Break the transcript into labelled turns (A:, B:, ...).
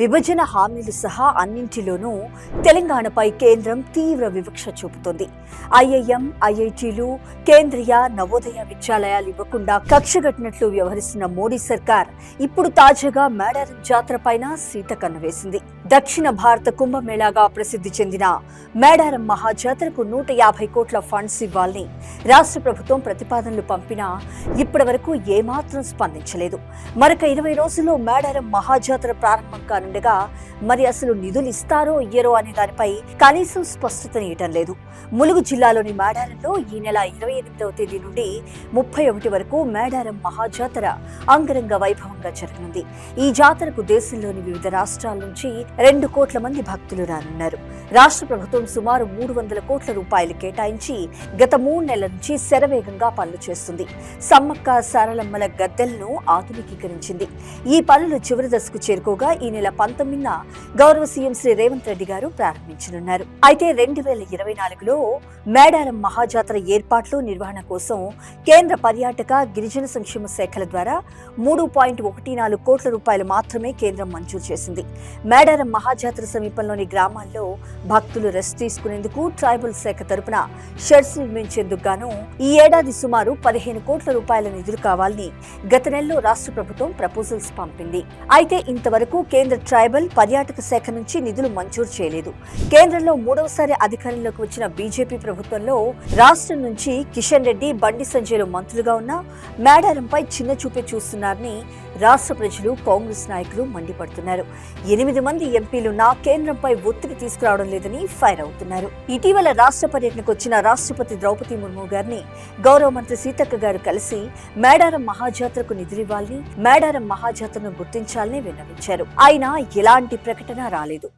A: విభజన హామీలు సహా అన్నింటిలోనూ తెలంగాణపై కేంద్రం తీవ్ర వివక్ష చూపుతోంది. ఐఐఎం ఐఐటీలు కేంద్రీయ నవోదయ విద్యాలయాలు ఇవ్వకుండా కక్షగట్టినట్లు వ్యవహరిస్తున్న మోడీ సర్కార్ ఇప్పుడు తాజాగా మేడారం జాతర పైన సీతకన్ను వేసింది. దక్షిణ భారత కుంభమేళాగా ప్రసిద్ధి చెందిన మేడారం మహాజాతరకు నూట యాభై కోట్ల ఫండ్స్ ఇవ్వాలని రాష్ట్ర ప్రభుత్వం ప్రతిపాదనలు పంపినా ఇప్పటి వరకు ఏమాత్రం స్పందించలేదు. మరొక ఇరవై రోజుల్లో మేడారం మహాజాతర ప్రారంభం ఉండగా మరి అసలు నిధులు ఇస్తారో ఇయ్యరో అనే దానిపై కనీసం స్పష్టత స్పష్టతనియటం లేదు. ములుగు జిల్లాలోని మేడారంలో ఈ నెల ఇరవై ఎనిమిదవ తేదీ నుండి ముప్పై ఒకటి వరకు మేడారం మహాజాతర అంగరంగ వైభవంగా జరగనుంది. ఈ జాతరకు దేశంలోని వివిధ రాష్ట్రాల నుంచి రెండు కోట్ల మంది భక్తులు రానున్నారు. రాష్ట్ర ప్రభుత్వం సుమారు మూడు వందల కోట్ల రూపాయలు కేటాయించి గత మూడు నెలల నుంచి శరవేగంగా పనులు చేస్తుంది. సమ్మక్క సారలమ్మల గద్దెలను ఆధునికీకరించింది. ఈ పనులు చివరి దశకు చేరుకోగా ఈ నెల పంతొమ్మిదిన గౌరవ సీఎం శ్రీ రేవంత్ రెడ్డి గారు ప్రారంభించనున్నారు. అయితే రెండు వేల ఇరవై నాలుగులో మేడారం మహాజాతర ఏర్పాట్లు నిర్వహణ కోసం కేంద్ర పర్యాటక గిరిజన సంక్షేమ శాఖల ద్వారా మూడు పాయింట్ ఒకటి నాలుగు కోట్ల రూపాయలు మాత్రమే కేంద్రం మంజూరు చేసింది. మేడారం మహాజాతర సమీపంలోని గ్రామాల్లో భక్తులు రెస్ట్ తీసుకునేందుకు ట్రైబల్ శాఖ తరపున షెడ్స్ నిర్మించేందుకు గాను ఈ ఏడాది సుమారు పదిహేను కోట్ల రూపాయల నిధులు కావాలని గత నెలలో రాష్ట్ర ప్రభుత్వం ప్రపోజల్స్ పంపింది. అయితే ఇంతవరకు కేంద్ర ట్రైబల్ పర్యాటక శాఖ నుంచి నిధులు మంజూరు చేయలేదు. కేంద్రంలో మూడవసారి అధికారంలోకి వచ్చిన బీజేపీ ప్రభుత్వంలో రాష్ట్రం నుంచి కిషన్ రెడ్డి బండి సంజయ్లు మంత్రులుగా ఉన్న మేడారంపై చిన్న చూపే చూస్తున్నారని రాష్ట్ర ప్రజలు కాంగ్రెస్ నాయకులు మండిపడుతున్నారు. ఎనిమిది మంది ఎంపీలున్నా కేంద్రంపై ఒత్తిడి తీసుకురావడం లేదని ఫైర్ అవుతున్నారు. ఇటీవల రాష్ట్ర పర్యటనకు వచ్చిన రాష్ట్రపతి ద్రౌపది ముర్ము గారిని గౌరవ మంత్రి సీతక్క గారు కలిసి మేడారం మహాజాతరకు నిధులివ్వాలని మేడారం మహాజాతరను గుర్తించాలని విన్నవించారు. ఆయన ఎలాంటి ప్రకటన రాలేదు.